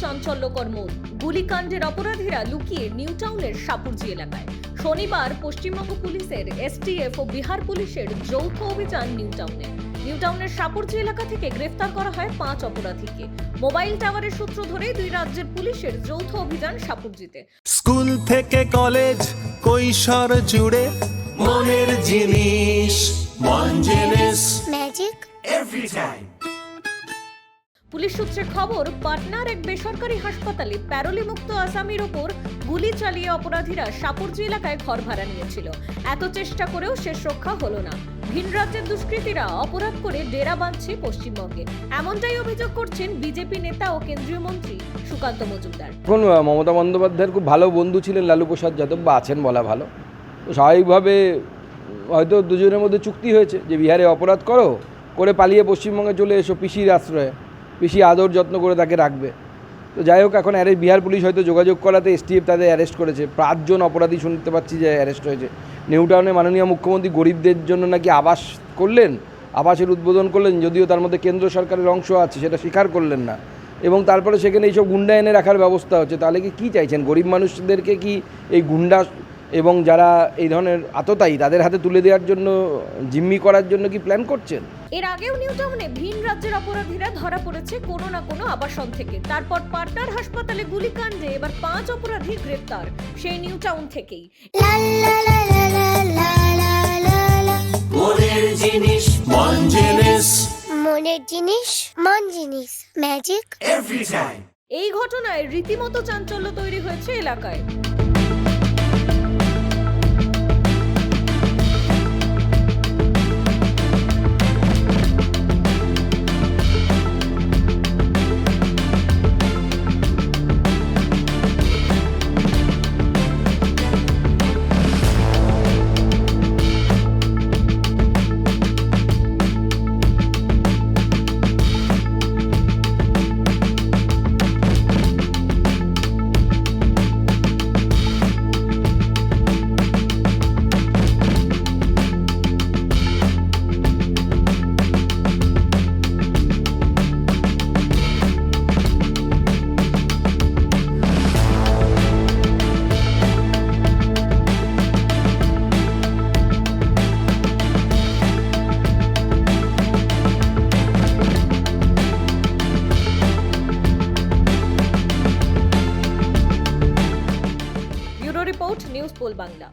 চাঞ্চল্যকর মোড়। গুলিকাণ্ডের অপরাধীরা লুকিয়ে নিউ টাউনের সাপুরজি এলাকায়। শনিবার পশ্চিমবঙ্গ পুলিশের এসটিএফ ও বিহার পুলিশের যৌথ অভিযান নিউ টাউনে। নিউ টাউনের সাপুরজি এলাকা থেকে গ্রেফতার করা হয় পাঁচ অপরাধীকে। মোবাইল টাওয়ারের সূত্র ধরে দুই রাজ্যের পুলিশের যৌথ অভিযান সাপুরজিতে। স্কুল থেকে কলেজ কৈশোর জুড়ে মনের জিনিস মন জিনিস ম্যাজিক পুলিশ সূত্রে খবর, পাটনার এক বেসরকারি হাসপাতালে প্যারোলিমুক্ত আসামির ওপর গুলি চালিয়ে অপরাধীরা সাপুরজি এলাকায় ঘর ভাড়া নিয়েছিল। এত চেষ্টা করেও শেষ রক্ষা হলো না। ভিন রাজ্যের দুষ্কৃতীরা অপরাধ করে ডেরা বাঁধছে পশ্চিমবঙ্গে। এমনটাই অভিযোগ করছেন বিজেপি নেতা ও কেন্দ্রীয় মন্ত্রী সুকান্ত মজুমদার। এখন মমতা বন্দ্যোপাধ্যায়ের খুব ভালো বন্ধু ছিলেন লালু প্রসাদ যাদব, বা আছেন বলা ভালো। স্বাভাবিকভাবে হয়তো দুজনের মধ্যে চুক্তি হয়েছে যে বিহারে অপরাধ করো, করে পালিয়ে পশ্চিমবঙ্গে চলে এসো পিসির আশ্রয়ে। পিসি আদর যত্ন করে তাকে রাখবে। তো যাই হোক, এখন অ্যারেস্ট বিহার পুলিশ হয়তো যোগাযোগ করাতে এসটিএফ তাদের অ্যারেস্ট করেছে। পাঁচজন অপরাধী শুনতে পাচ্ছি যে অ্যারেস্ট হয়েছে। নিউ টাউনে মাননীয় মুখ্যমন্ত্রী গরিবদের জন্য নাকি আবাস করলেন? আবাসের উদ্বোধন করলেন, যদিও তার মধ্যে কেন্দ্র সরকারের অংশ আছে, সেটা স্বীকার করলেন না। এবং তারপরে সেখানে এইসব গুন্ডা এনে রাখার ব্যবস্থা হচ্ছে। তাহলে কি কী চাইছেন? গরিব মানুষদেরকে কি এই গুন্ডা এবং যারা এই ধরনের আততায়ী, তাদের হাতে তুলে দেওয়ার জন্য, জিম্মি করার জন্য কি প্ল্যান করছেন? এর আগেও নিউটাউনে ভিন রাজ্যের অপরাধীরা ধরা পড়েছে কোনো না কোনো আবাসন থেকে। তারপর পার্টনার হাসপাতালে গুলিকাণ্ডে এবার পাঁচ অপরাধী গ্রেপ্তার সেই নিউটাউন থেকেই। মনের জিনিস মন জিনিস। জিনিস জিনিস ম্যাজিক এই ঘটনায় রীতিমতো চাঞ্চল্য তৈরি হয়েছে এলাকায়। খোল বাংলা